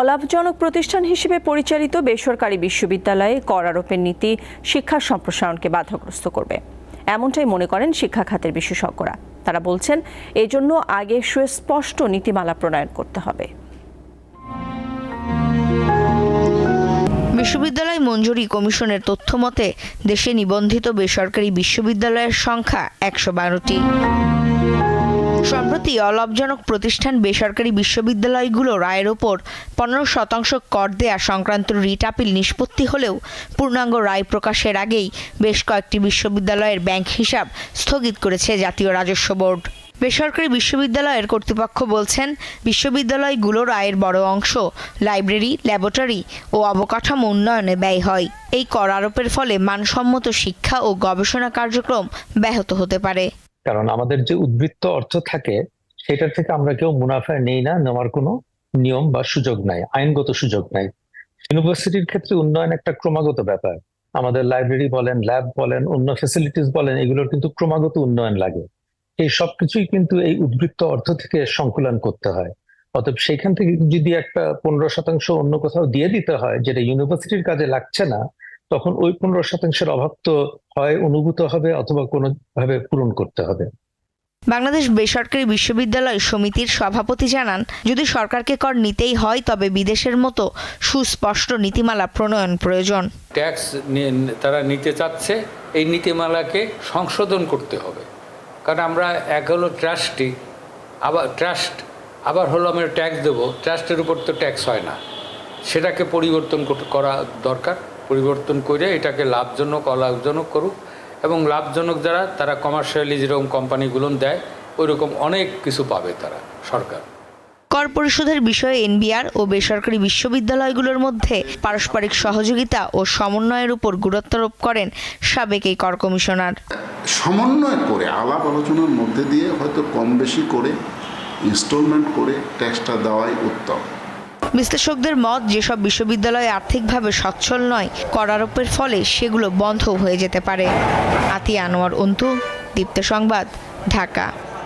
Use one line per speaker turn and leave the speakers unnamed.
অলাভজনক প্রতিষ্ঠান হিসেবে পরিচালিত বেসরকারি বিশ্ববিদ্যালয়ে কর আরোপের নীতি শিক্ষার সম্প্রসারণকে বাধাগ্রস্ত করবে। এমনটাই মনে করেন শিক্ষা খাতের বিশেষজ্ঞরা। তারা বলছেন, এজন্য আগে সুস্পষ্ট নীতিমালা প্রণয়ন করতে হবে।
বিশ্ববিদ্যালয় মঞ্জুরি কমিশনের তথ্য মতে দেশে নিবন্ধিত বেসরকারি বিশ্ববিদ্যালয়ের সংখ্যা একশো বারোটি। সম্প্রতি অলাভজনক প্রতিষ্ঠান বেসরকারি বিশ্ববিদ্যালয়গুলো রায়ের ওপর পনেরো শতাংশ কর দেয়া সংক্রান্ত রিট আপিল নিষ্পত্তি হলেও পূর্ণাঙ্গ রায় প্রকাশের আগেই বেশ কয়েকটি বিশ্ববিদ্যালয়ের ব্যাংক হিসাব স্থগিত করেছে জাতীয় রাজস্ব বোর্ড। বেসরকারি বিশ্ববিদ্যালয়ের কর্তৃপক্ষ বলছেন বিশ্ববিদ্যালয়গুলোর আয়ের বড় অংশ লাইব্রেরি, ল্যাবরেটরি ও অবকাঠামো উন্নয়নে ব্যয় হয়। এই কর আরোপের ফলে মানসম্মত শিক্ষা ও গবেষণা কার্যক্রম ব্যাহত হতে পারে।
কারণ আমাদের যে উদ্বৃত্ত অর্থ থাকে, সেটার থেকে আমরা কেউ মুনাফা নেই না, নেওয়ার কোনো নিয়ম বা সুযোগ নাই, আইনগত সুযোগ নাই। ইউনিভার্সিটির ক্ষেত্রে উন্নয়ন একটা ক্রমাগত ব্যাপার। আমাদের লাইব্রেরি বলেন ল্যাব বলেন, অন্য ফেসিলিটিস বলেন, এগুলোর কিন্তু ক্রমাগত উন্নয়ন লাগে। এই সবকিছুই কিন্তু এই উদ্বৃত্ত অর্থ থেকে সংকুলন করতে হয়। অতএব সেখান থেকে যদি একটা পনেরো শতাংশ অন্য কোথাও দিয়ে দিতে হয়, যেটা ইউনিভার্সিটির কাজে লাগছে না তখন ওই পনেরো শতাংশের অভাব তো হয় অনুভূত হবে অথবা কোনো ভাবে পূরণ করতে হবে।
বাংলাদেশ বেসরকারি বিশ্ববিদ্যালয় সমিতির সভাপতি জানান যদি সরকারকে কর নিতেই হয় তবে বিদেশের মতো সুস্পষ্ট নীতিমালা প্রণয়ন প্রয়োজন।
ট্যাক্স তারা নিতে চাচ্ছে এই নীতিমালাকে সংশোধন করতে হবে। কারণ আমরা এক হলো ট্রাস্টি আবার ট্রাস্ট আবার হলো আমরা ট্যাক্স দেবো। ট্রাস্টের উপর তো ট্যাক্স হয় না। সেটাকে পরিবর্তন করা দরকার। পরিবর্তন করে এটাকে লাভজনক অলাভজনক করুক এবং লাভজনক যারা তারা কমার্শিয়ালি যেরকম কোম্পানিগুলো দেয় ওই রকম অনেক কিছু পাবে তারা সরকার।
কর পরিশোধের বিষয়ে এনবিআর ও বেসরকারি বিশ্ববিদ্যালয়গুলোর মধ্যে পারস্পরিক সহযোগিতা ও সমন্বয়ের উপর গুরুত্বারোপ করেন সাবেক এই কর কমিশনার।
সমন্বয় করে আলাপ আলোচনার মধ্যে দিয়ে হয়তো কম বেশি করে ইনস্টলমেন্ট করে ট্যাক্সটা দেওয়াই উত্তম।
বিশ্লেষকদের মত, যেসব বিশ্ববিদ্যালয় আর্থিকভাবে সচ্ছল নয় করারোপের ফলে সেগুলো বন্ধ হয়ে যেতে পারে। আতি আনোয়ার অন্তু, দীপ্ত সংবাদ, ঢাকা।